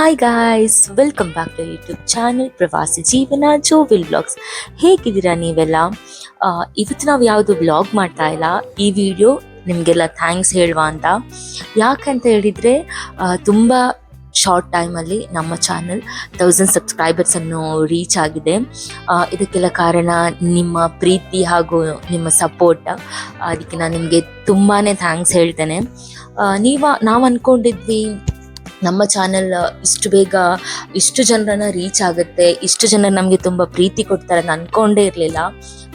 Hi guys welcome back to YouTube channel Pravasi Jeevana ಜೋವಿಲ್ blogs ಹೇಗಿದ್ದೀರಾ ನೀವೆಲ್ಲ? ಇವತ್ತು ನಾವು ಯಾವುದು ವ್ಲಾಗ್ ಮಾಡ್ತಾ ಇಲ್ಲ. ಈ ವಿಡಿಯೋ ನಿಮಗೆಲ್ಲ ಥ್ಯಾಂಕ್ಸ್ ಹೇಳುವ ಅಂತ. ಯಾಕಂತ ಹೇಳಿದರೆ ತುಂಬ ಶಾರ್ಟ್ ಟೈಮಲ್ಲಿ ನಮ್ಮ ಚಾನಲ್ ತೌಸಂಡ್ ಸಬ್ಸ್ಕ್ರೈಬರ್ಸನ್ನು ರೀಚ್ ಆಗಿದೆ. ಇದಕ್ಕೆಲ್ಲ ಕಾರಣ ನಿಮ್ಮ ಪ್ರೀತಿ ಹಾಗೂ ನಿಮ್ಮ ಸಪೋರ್ಟ್ ಅದಕ್ಕೆ ನಾನು ನಿಮಗೆ ತುಂಬಾ ಥ್ಯಾಂಕ್ಸ್ ಹೇಳ್ತೇನೆ. ನೀವ, ನಾವು ಅಂದ್ಕೊಂಡಿದ್ವಿ ನಮ್ಮ ಚಾನೆಲ್ ಇಷ್ಟು ಬೇಗ ಇಷ್ಟು ಜನರನ್ನ ರೀಚ್ ಆಗುತ್ತೆ, ಇಷ್ಟು ಜನ ನಮಗೆ ತುಂಬ ಪ್ರೀತಿ ಕೊಡ್ತಾರೆ ಅಂತ ಅನ್ಕೊಂಡೇ ಇರಲಿಲ್ಲ.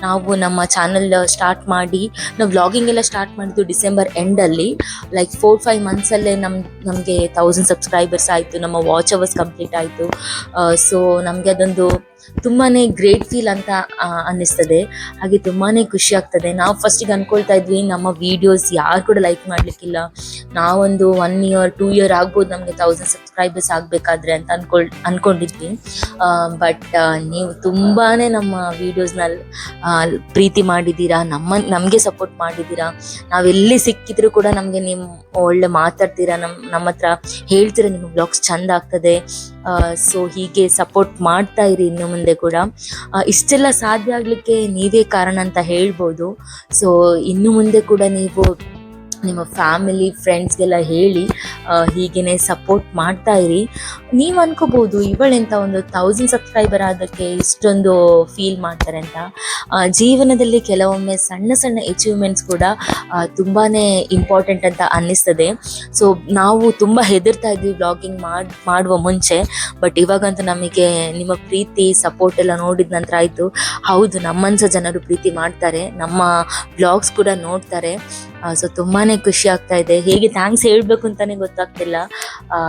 ನಾವು ನಮ್ಮ ಚಾನಲ್ ಸ್ಟಾರ್ಟ್ ಮಾಡಿ, ನಾವು ವ್ಲಾಗಿಂಗ್ ಎಲ್ಲ ಸ್ಟಾರ್ಟ್ ಮಾಡಿದ್ದು ಡಿಸೆಂಬರ್ ಎಂಡಲ್ಲಿ ಲೈಕ್ ಫೋರ್ ಫೈವ್ ಮಂತ್ಸಲ್ಲೇ ನಮ್, ನಮಗೆ ತೌಸಂಡ್ ಸಬ್ಸ್ಕ್ರೈಬರ್ಸ್ ಆಯಿತು, ನಮ್ಮ ವಾಚ್ ಅವರ್ಸ್ ಕಂಪ್ಲೀಟ್ ಆಯಿತು. ಸೊ ನಮಗೆ ಅದೊಂದು ತುಂಬಾ ಗ್ರೇಟ್ ಫೀಲ್ ಅಂತ ಅನ್ನಿಸ್ತದೆ. ಹಾಗೆ ತುಂಬಾ ಖುಷಿ ಆಗ್ತದೆ. ನಾವು ಫಸ್ಟಿಗೆ ಅನ್ಕೊಳ್ತಾ ಇದ್ವಿ, ನಮ್ಮ ವಿಡಿಯೋಸ್ ಯಾರು ಕೂಡ ಲೈಕ್ ಮಾಡಲಿಕ್ಕಿಲ್ಲ. ನಾವೊಂದು ಒನ್ ಇಯರ್ ಟೂ ಇಯರ್ ಆಗ್ಬೋದು ನಮಗೆ ತೌಸಂಡ್ ಸಬ್ಸ್ಕ್ರೈಬರ್ಸ್ ಆಗಬೇಕಾದ್ರೆ ಅಂತ ಅನ್ಕೊಳ್, ಅನ್ಕೊಂಡಿದ್ವಿ. ಬಟ್ ನೀವು ತುಂಬಾ ನಮ್ಮ ವೀಡಿಯೋಸ್ನ ಪ್ರೀತಿ ಮಾಡಿದ್ದೀರಾ, ನಮ್ಮ, ನಮಗೆ ಸಪೋರ್ಟ್ ಮಾಡಿದ್ದೀರಾ. ನಾವೆಲ್ಲಿ ಸಿಕ್ಕಿದ್ರು ಕೂಡ ನಮಗೆ ನೀವು ಒಳ್ಳೆ ಮಾತಾಡ್ತೀರಾ ನಮ್ಮ ನಮ್ಮ ಹೇಳ್ತೀರಾ, ನಿಮ್ಮ ಬ್ಲಾಗ್ಸ್ ಚಂದ ಆಗ್ತದೆ. ಸೊ ಹೀಗೆ ಸಪೋರ್ಟ್ ಮಾಡ್ತಾ ಇರಿ ಇನ್ನು ಮುಂದೆ ಕೂಡ. ಇಷ್ಟೆಲ್ಲ ಸಾಧ್ಯ ಆಗಲಿಕ್ಕೆ ನೀವೇ ಕಾರಣ ಅಂತ ಹೇಳ್ಬೋದು. ಸೊ ಇನ್ನು ಮುಂದೆ ಕೂಡ ನೀವು ನಿಮ್ಮ ಫ್ಯಾಮಿಲಿ ಫ್ರೆಂಡ್ಸ್ಗೆಲ್ಲ ಹೇಳಿ ಹೀಗೇ ಹೀಗೇನೆ ಸಪೋರ್ಟ್ ಮಾಡ್ತಾ ಇರಿ. ನೀವು ಅನ್ಕೋಬಹುದು ಇವಳೆಂತ ಒಂದು ತೌಸಂಡ್ ಸಬ್ಸ್ಕ್ರೈಬರ್ ಆದಕ್ಕೆ ಇಷ್ಟೊಂದು ಫೀಲ್ ಮಾಡ್ತಾರೆ ಅಂತ. ಜೀವನದಲ್ಲಿ ಕೆಲವೊಮ್ಮೆ ಸಣ್ಣ ಸಣ್ಣ ಅಚೀವ್ಮೆಂಟ್ಸ್ ಕೂಡ ತುಂಬಾ ಇಂಪಾರ್ಟೆಂಟ್ ಅಂತ ಅನ್ನಿಸ್ತದೆ. ಸೊ ನಾವು ತುಂಬ ಹೆದರ್ತಾ ಇದ್ವಿ ಬ್ಲಾಗಿಂಗ್ ಮಾಡ್, ಮಾಡುವ ಮುಂಚೆ ಬಟ್ ಇವಾಗಂತೂ ನಮಗೆ ನಿಮ್ಮ ಪ್ರೀತಿ ಸಪೋರ್ಟ್ ಎಲ್ಲ ನೋಡಿದ ನಂತರ ಆಯಿತು. ಹೌದು ನಮ್ಮನ್ಸ ಜನರು ಪ್ರೀತಿ ಮಾಡ್ತಾರೆ. ನಮ್ಮ ಬ್ಲಾಗ್ಸ್ ಕೂಡ ನೋಡ್ತಾರೆ. ಸೊ ತುಂಬಾನೇ ಖುಷಿ ಆಗ್ತಾ ಇದೆ. ಹೇಗೆ ಥ್ಯಾಂಕ್ಸ್ ಹೇಳ್ಬೇಕು ಅಂತಾನೆ ಗೊತ್ತಾಗ್ತಿಲ್ಲ.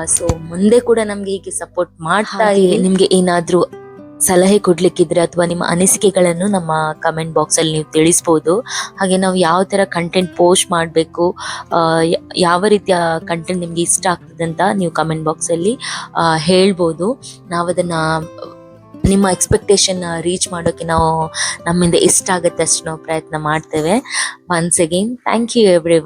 ಸೊ ಮುಂದೆ ಕೂಡ ನಮ್ಗೆ ಹೀಗೆ ಸಪೋರ್ಟ್ ಮಾಡ್ತಾ ನಿಮ್ಗೆ ಏನಾದ್ರೂ ಸಲಹೆ ಕೊಡ್ಲಿಕ್ಕಿದ್ರೆ ಅಥವಾ ನಿಮ್ಮ ಅನಿಸಿಕೆಗಳನ್ನು ನಮ್ಮ ಕಮೆಂಟ್ ಬಾಕ್ಸ್ ಅಲ್ಲಿ ನೀವು ತಿಳಿಸ್ಬೋದು. ಹಾಗೆ ನಾವು ಯಾವ ತರ ಕಂಟೆಂಟ್ ಪೋಸ್ಟ್ ಮಾಡಬೇಕು ಯಾವ ರೀತಿಯ ಕಂಟೆಂಟ್ ನಿಮ್ಗೆ ಇಷ್ಟ ಆಗ್ತದೆ ಅಂತ ನೀವು ಕಮೆಂಟ್ ಬಾಕ್ಸ್ ಅಲ್ಲಿ ಆ, ಹೇಳ್ಬೋದು. ನಾವು ಅದನ್ನ ನಿಮ್ಮ ಎಕ್ಸ್ಪೆಕ್ಟೇಷನ್ ರೀಚ್ ಮಾಡೋಕೆ ನಾವು ನಮ್ಮಿಂದ ಆಗುತ್ತೆ ಅಷ್ಟು ನಾವು ಪ್ರಯತ್ನ ಮಾಡ್ತೇವೆ. Once again thank you every